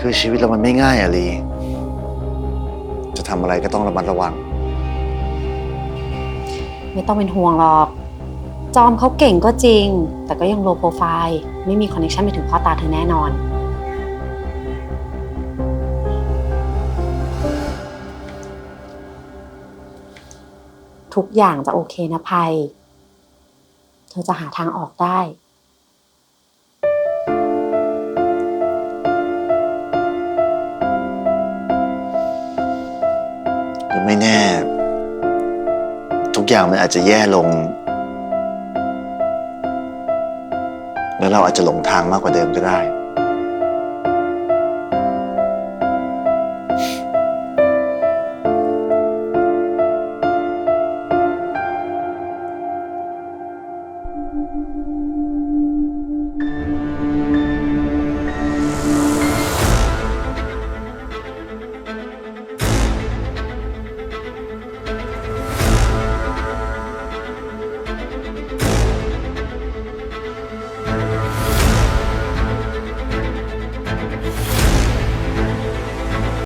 คือชีวิตเรามันไม่ง่ายอะลีจะทำอะไรก็ต้องระมัดระวัง ไม่ต้องเป็นห่วงหรอก จอมเขาเก่งก็จริง แต่ก็ยังโลโปรไฟล์ ไม่มีคอนเนคชันไปถึงพ่อตาเธอแน่นอน ทุกอย่างจะโอเคนะภัย เธอจะหาทางออกได้ หรือไม่แน่ ทุกอย่างมันอาจจะแย่ลง แล้วเราอาจจะหลงทางมากกว่าเดิมก็ได้